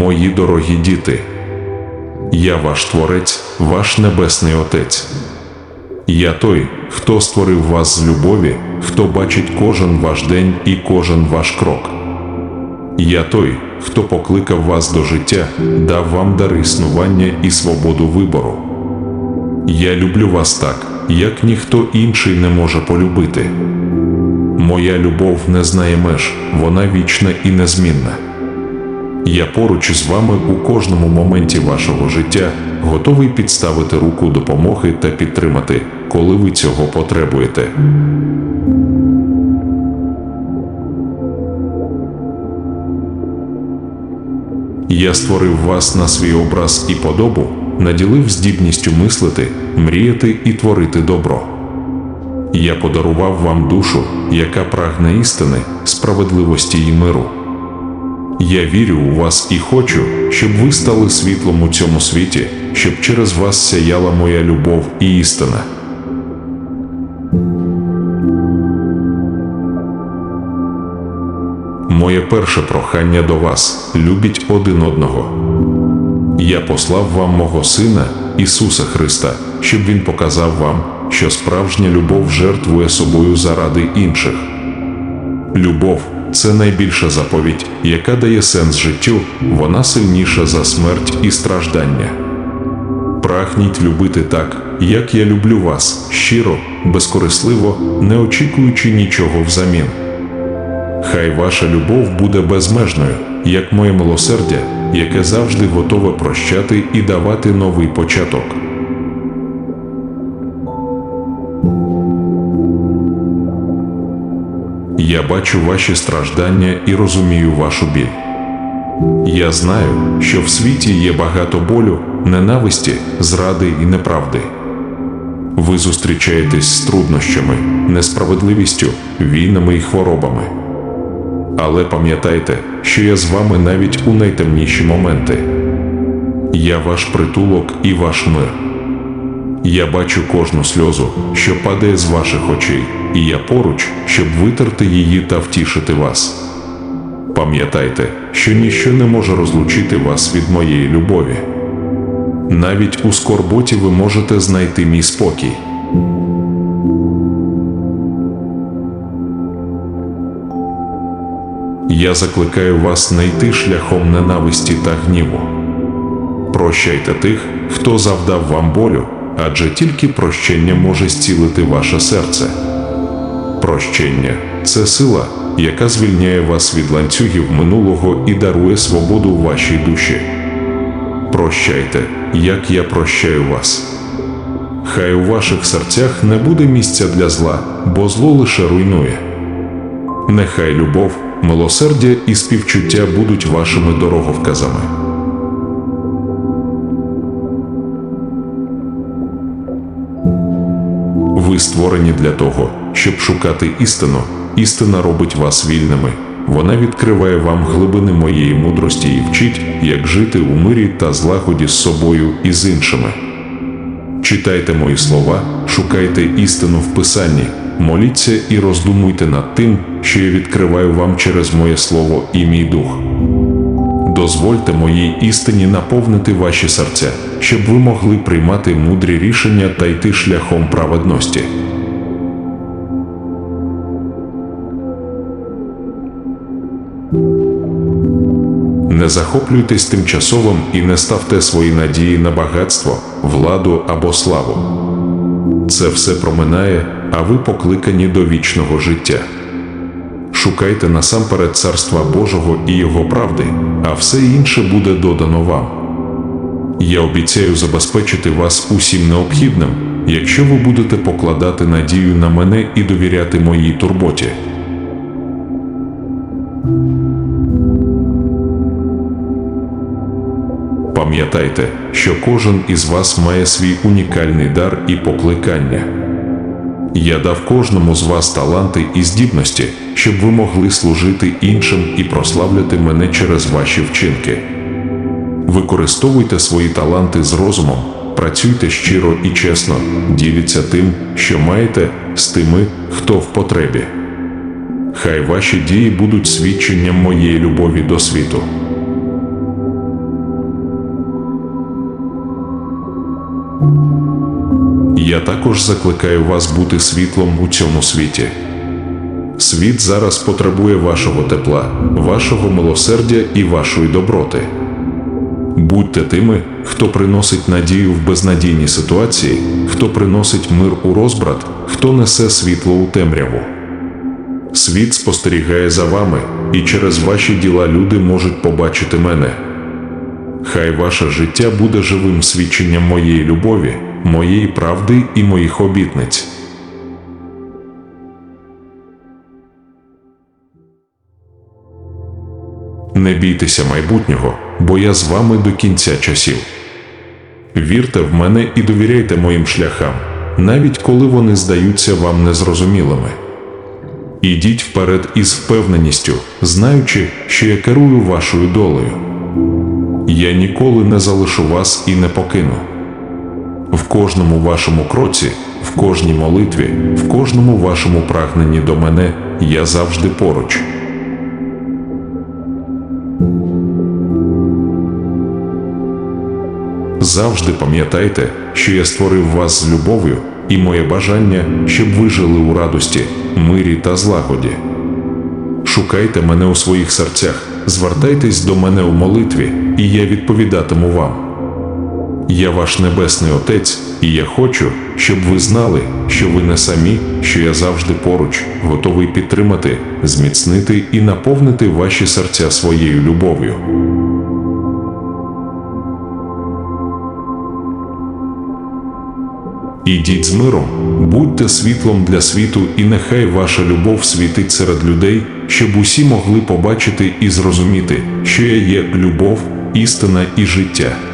Мої дорогі діти, я ваш Творець, ваш Небесний Отець. Я той, хто створив вас з любові, хто бачить кожен ваш день і кожен ваш крок. Я той, хто покликав вас до життя, дав вам дар існування і свободу вибору. Я люблю вас так, як ніхто інший не може полюбити. Моя любов не знає меж, вона вічна і незмінна. Я поруч з вами у кожному моменті вашого життя, готовий підставити руку допомоги та підтримати, коли ви цього потребуєте. Я створив вас на свій образ і подобу, наділив здібністю мислити, мріяти і творити добро. Я подарував вам душу, яка прагне істини, справедливості і миру. Я вірю у вас і хочу, щоб ви стали світлом у цьому світі, щоб через вас сяяла моя любов і істина. Моє перше прохання до вас любіть один одного. Я послав вам мого Сина, Ісуса Христа, щоб Він показав вам, що справжня любов жертвує собою заради інших. Любов це найбільша заповідь, яка дає сенс життю, вона сильніша за смерть і страждання. Прагніть любити так, як я люблю вас, щиро, безкорисливо, не очікуючи нічого взамін. Хай ваша любов буде безмежною, як моє милосердя, яке завжди готове прощати і давати новий початок. Я бачу ваші страждання і розумію вашу біль. Я знаю, що в світі є багато болю, ненависті, зради і неправди. Ви зустрічаєтесь з труднощами, несправедливістю, війнами і хворобами. Але пам'ятайте, що я з вами навіть у найтемніші моменти. Я ваш притулок і ваш мир. Я бачу кожну сльозу, що падає з ваших очей, і я поруч, щоб витерти її та втішити вас. Пам'ятайте, що ніщо не може розлучити вас від моєї любові. Навіть у скорботі ви можете знайти мій спокій. Я закликаю вас не йти шляхом ненависті та гніву. Прощайте тих, хто завдав вам болю, адже тільки прощення може зцілити ваше серце. Прощення це сила, яка звільняє вас від ланцюгів минулого і дарує свободу вашій душі. Прощайте, як я прощаю вас. Хай у ваших серцях не буде місця для зла, бо зло лише руйнує. Нехай любов, милосердя і співчуття будуть вашими дороговказами. Ви створені для того, щоб шукати істину. Істина робить вас вільними. Вона відкриває вам глибини моєї мудрості і вчить, як жити у мирі та злагоді з собою і з іншими. Читайте мої слова, шукайте істину в Писанні, моліться і роздумуйте над тим, що я відкриваю вам через моє слово і мій дух. Дозвольте моїй істині наповнити ваші серця, щоб ви могли приймати мудрі рішення та йти шляхом праведності. Не захоплюйтесь тимчасовим і не ставте свої надії на багатство, владу або славу. Це все проминає, а ви покликані до вічного життя. Шукайте насамперед Царства Божого і Його правди, а все інше буде додано вам. Я обіцяю забезпечити вас усім необхідним, якщо ви будете покладати надію на мене і довіряти моїй турботі. Пам'ятайте, що кожен із вас має свій унікальний дар і покликання. Я дав кожному з вас таланти і здібності, щоб ви могли служити іншим і прославляти мене через ваші вчинки. Використовуйте свої таланти з розумом, працюйте щиро і чесно, діліться тим, що маєте, з тими, хто в потребі. Хай ваші дії будуть свідченням моєї любові до світу. Я також закликаю вас бути світлом у цьому світі. Світ зараз потребує вашого тепла, вашого милосердя і вашої доброти. Будьте тими, хто приносить надію в безнадійні ситуації, хто приносить мир у розбрат, хто несе світло у темряву. Світ спостерігає за вами, і через ваші діла люди можуть побачити мене. Хай ваше життя буде живим свідченням моєї любові, моєї правди і моїх обітниць. Не бійтеся майбутнього, бо я з вами до кінця часів. Вірте в мене і довіряйте моїм шляхам, навіть коли вони здаються вам незрозумілими. Ідіть вперед із впевненістю, знаючи, що я керую вашою долею. Я ніколи не залишу вас і не покину. В кожному вашому кроці, в кожній молитві, в кожному вашому прагненні до мене я завжди поруч. Завжди пам'ятайте, що я створив вас з любов'ю, і моє бажання, щоб ви жили у радості, мирі та злагоді. Шукайте мене у своїх серцях, звертайтесь до мене у молитві, і я відповідатиму вам. Я ваш небесний Отець, і я хочу, щоб ви знали, що ви не самі, що я завжди поруч, готовий підтримати, зміцнити і наповнити ваші серця своєю любов'ю. Ідіть з миром, будьте світлом для світу, і нехай ваша любов світить серед людей, щоб усі могли побачити і зрозуміти, що я є любов, істина і життя.